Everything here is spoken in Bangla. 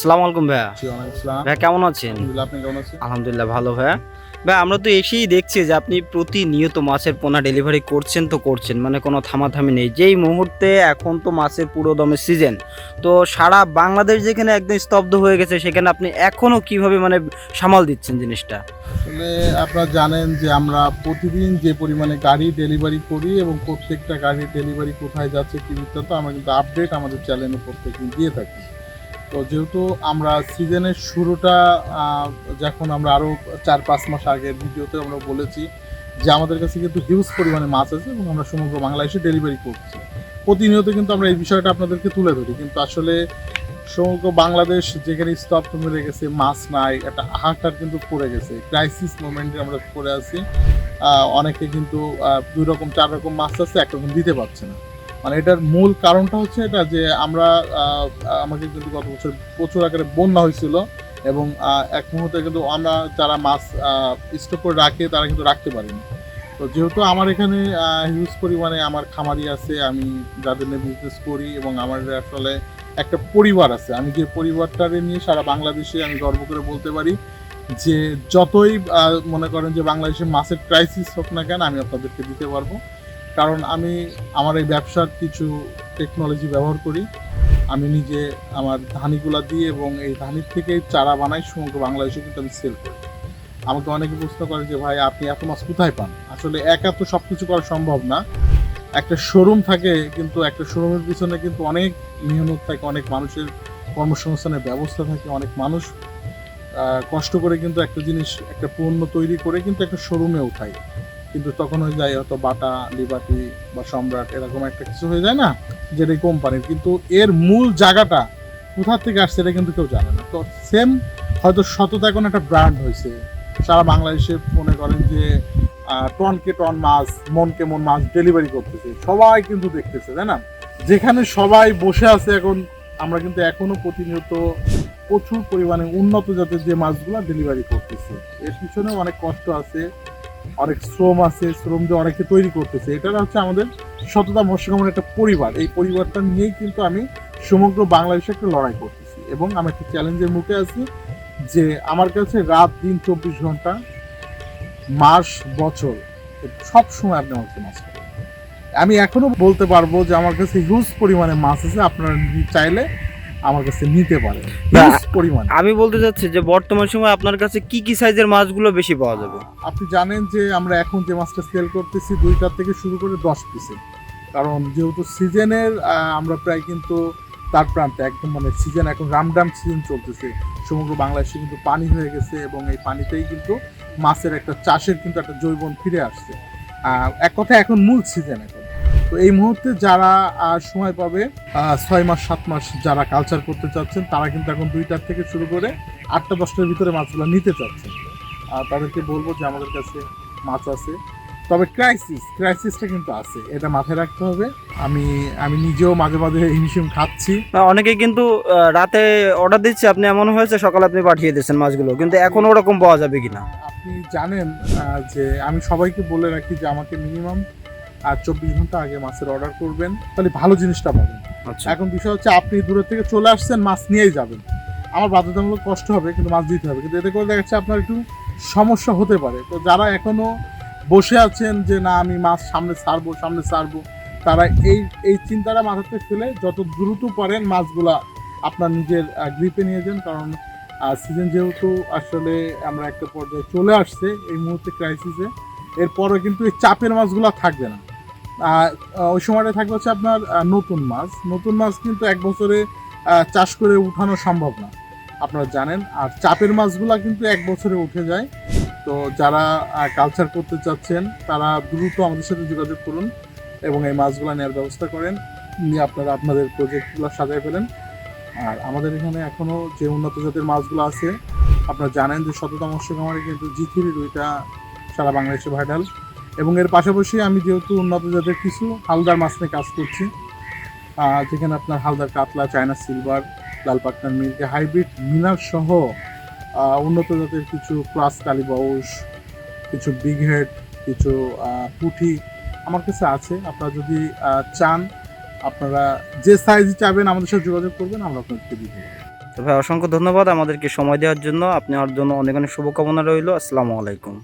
সালাম আলাইকুম ভাইয়া। ভাইয়া কেমন আছেন? আলহামদুলিল্লাহ আপনি কেমন আছেন? আলহামদুলিল্লাহ ভালো ভাইয়া। ভাই আমরা তো এসেই দেখছি যে আপনি প্রতিনিয়ত মাছের পোনা ডেলিভারি করছেন তো করছেন মানে কোনো থামাথামি নেই। যেই মুহূর্তে এখন তো মাছের পুরো দমে সিজন তো সারা বাংলাদেশ যেখানে একদম স্তব্ধ হয়ে গেছে সেখানে আপনি এখনও কীভাবে মানে সামাল দিচ্ছেন জিনিসটা? আসলে আপনারা জানেন যে আমরা প্রতিদিন যে পরিমাণে গাড়ি ডেলিভারি করি এবং প্রত্যেকটা গাড়ির ডেলিভারি কোথায় যাচ্ছে কি বৃত্তান্ত আমরা কিন্তু আপডেট আমাদের চ্যানেলে প্রত্যেকদিন দিয়ে থাকি। তো যেহেতু আমরা সিজনের শুরুটা যখন আমরা আরও চার পাঁচ মাস আগের ভিডিওতে আমরা বলেছি যে আমাদের কাছে কিন্তু হিউজ পরিমাণে মাছ আছে এবং আমরা সমগ্র বাংলাদেশে ডেলিভারি করছি। প্রতিনিয়ত কিন্তু আমরা এই বিষয়টা আপনাদেরকে তুলে ধরি। কিন্তু আসলে সমগ্র বাংলাদেশ যেখানে স্তব্ধ মেরে গেছে, মাছ নাই, একটা হাহাকার কিন্তু পড়ে গেছে। ক্রাইসিস মোমেন্টে আমরা পড়ে আছি। অনেকে কিন্তু দুই রকম, চার রকম মাছ আছে একরকম দিতে পারছে না। মানে এটার মূল কারণটা হচ্ছে এটা যে আমরা আমাকে কিন্তু গত বছর, প্রচুর আকারে বন্যা হয়েছিল এবং এক মুহূর্তে কিন্তু আমরা যারা মাছ স্টক করে রাখে তারা কিন্তু রাখতে পারিনি। তো যেহেতু আমার এখানে হিউজ পরিমাণে আমার খামারি আছে, আমি যাদের নিয়ে বিজনেস করি এবং আমার আসলে একটা পরিবার আছে, আমি যে পরিবারটারে নিয়ে সারা বাংলাদেশে আমি গর্ব করে বলতে পারি যে যতই মনে করেন যে বাংলাদেশে মাছের ক্রাইসিস হোক না কেন আমি আপনাদেরকে দিতে পারব। কারণ আমি, আমার এই ব্যবসার কিছু টেকনোলজি ব্যবহার করি। আমি নিজে আমার ধানিগুলা দিয়ে এবং এই ধানির থেকে চারা বানাই, সমগ্র বাংলাদেশে কিন্তু আমি সেল করি। আমাকে অনেকে প্রশ্ন করে যে, ভাই, আপনি এত মাছ কোথায় পান? আসলে একা তো সব কিছু করা সম্ভব না। একটা শোরুম থাকে, কিন্তু একটা শোরুমের পিছনে কিন্তু অনেক মেহনত থাকে, অনেক মানুষের কর্মসংস্থানের ব্যবস্থা থাকে, অনেক মানুষ কষ্ট করে কিন্তু একটা জিনিস, একটা পণ্য তৈরি করে কিন্তু একটা শোরুমে উঠায়। কিন্তু তখন হয়ে যায় হয়তো বাটা, লিবাটি বা সম্রাট, এরকম একটা কিছু হয়ে যায় না, যেটা কোম্পানির। কিন্তু এর মূল জায়গাটা কোথা থেকে আসছে এটা কিন্তু কেউ জানে না। তো সেম হয়তো সততা এখন একটা ব্র্যান্ড হয়েছে। সারা বাংলাদেশে মনে করেন যে টনকে টন মাছ, মনকে মন মাছ ডেলিভারি করতেছে। সবাই কিন্তু দেখতেছে, তাই না? যেখানে সবাই বসে আছে এখন, আমরা কিন্তু এখনও প্রতিনিয়ত প্রচুর পরিমাণে উন্নত জাতের যে মাছগুলো ডেলিভারি করতেছে। এর পিছনেও অনেক কষ্ট আছে। অনেক শ্রম আছে, শ্রম দিয়ে অনেকে তৈরি করতেছে। এটা হচ্ছে আমাদের সততা মৎস্যকমের একটা পরিবার। এই পরিবারটা নিয়েই কিন্তু আমি সমগ্র বাংলাদেশে একটা লড়াই করতেছি এবং আমি একটা চ্যালেঞ্জের মুখে আছি যে আমার কাছে রাত, দিন, চব্বিশ ঘণ্টা, মাস, বছর, সব সময় আপনি আমাকে মাছ আমি এখনও বলতে পারব যে আমার কাছে হিউজ পরিমাণে মাছ আছে, আপনারা চাইলে আমার কাছে নিতে হিউজ পরিমাণে। আমি বলতে চাচ্ছি যে বর্তমান সময় আপনার কাছে কি কি সাইজের মাছগুলো বেশি পাওয়া যাবে? আপনি জানেন যে আমরা এখন যে মাছটা সেল করতেছি দুইটার থেকে শুরু করে দশ পিসে কারণ যেহেতু সিজনের আমরা প্রায় কিন্তু তার প্রান্তে একদম মানে সিজন এখন রামডাম সিজন চলতেছে। সমগ্র বাংলাদেশে কিন্তু পানি হয়ে গেছে এবং এই পানিতেই কিন্তু মাছের একটা চাষের কিন্তু একটা জৈবন ফিরে আসছে। এক কথা এখন মূল সিজন এখন। তো এই মুহূর্তে যারা সময় পাবে ছয় মাস সাত মাস যারা কালচার করতে চাচ্ছেন তারা কিন্তু এখন দুইটার থেকে শুরু করে আটটা দশটার ভিতরে মাছগুলো নিতে চাচ্ছেন। আর তাদেরকে বলব যে আমাদের কাছে মাছ আছে। তবে ক্রাইসিস ক্রাইসিসটা কিন্তু আছে এটা মাথায় রাখতে হবে। আমি আমি নিজেও মাঝে মাঝে হিমশিম খাচ্ছি। অনেকে কিন্তু রাতে অর্ডার দিচ্ছে আপনি এমন হয়েছে সকালে আপনি পাঠিয়ে দিচ্ছেন মাছগুলো কিন্তু এখন ওরকম পাওয়া যাবে কিনা? আপনি জানেন যে আমি সবাইকে বলে রাখি যে আমাকে মিনিমাম আর চব্বিশ ঘণ্টা আগে মাছের অর্ডার করবেন তাহলে ভালো জিনিসটা পাবেন। আচ্ছা। এখন বিষয় হচ্ছে আপনি দূরের থেকে চলে আসছেন মাছ নিয়েই যাবেন। আমার বাধ্যতামূলক কষ্ট হবে কিন্তু মাছ দিতে হবে। কিন্তু এতে করে দেখা যাচ্ছে আপনার একটু সমস্যা হতে পারে। তো যারা এখনও বসে আছেন যে না আমি মাছ সামনে ছাড়বো সামনে ছাড়বো তারা এই এই চিন্তাটা মাথাতে ফেলে যত দ্রুত পারেন মাছগুলা আপনার নিজের গ্রিপে নিয়ে যান। কারণ সিজন যেহেতু আসলে আমরা একটা পর্যায়ে চলে আসছে এই মুহূর্তে ক্রাইসিসে এরপরে কিন্তু এই চাপের মাছগুলো থাকবে না। ওই সময়টা থাকবে হচ্ছে আপনার নতুন মাছ। নতুন মাছ কিন্তু এক বছরে চাষ করে উঠানো সম্ভব না। আপনারা জানেন, আর চাপের মাছগুলা কিন্তু এক বছরে উঠে যায়। তো যারা কালচার করতে চাচ্ছেন, তারা দ্রুত আমাদের সাথে যোগাযোগ করুন এবং এই মাছগুলো নেওয়ার ব্যবস্থা করেন। নিয়ে আপনারা আপনাদের প্রজেক্টগুলো সাজায় ফেলেন। আর আমাদের এখানে এখনও যে উন্নত জাতের মাছগুলো আছে, আপনারা জানেন যে শততা মৎস্য খামারে কিন্তু জি দুইটা সারা বাংলাদেশে ভাইরাল এবং এর পাশাপাশি আমি যেহেতু উন্নত জাতের কিছু হালদার মাছ নিয়ে কাজ করছি যেখানে আপনার হালদার কাতলা, চায়না সিলভার, লাল মির্গে হাইব্রিড মিনার সহ উন্নত জাতের কিছু ক্রাস কালিবাউস কিছু বিগ হেড কিছু পুঁটি আমার কাছে আছে। আপনারা যদি চান, আপনারা যে সাইজ চাবেন, আমাদের সাথে যোগাযোগ করবেন, আমরা আপনাদেরকে দিয়ে দেবো। তো ভাই, অসংখ্য ধন্যবাদ আমাদেরকে সময় দেওয়ার জন্য। আপনার জন্য অনেক অনেক শুভকামনা রইল। আসসালামু আলাইকুম।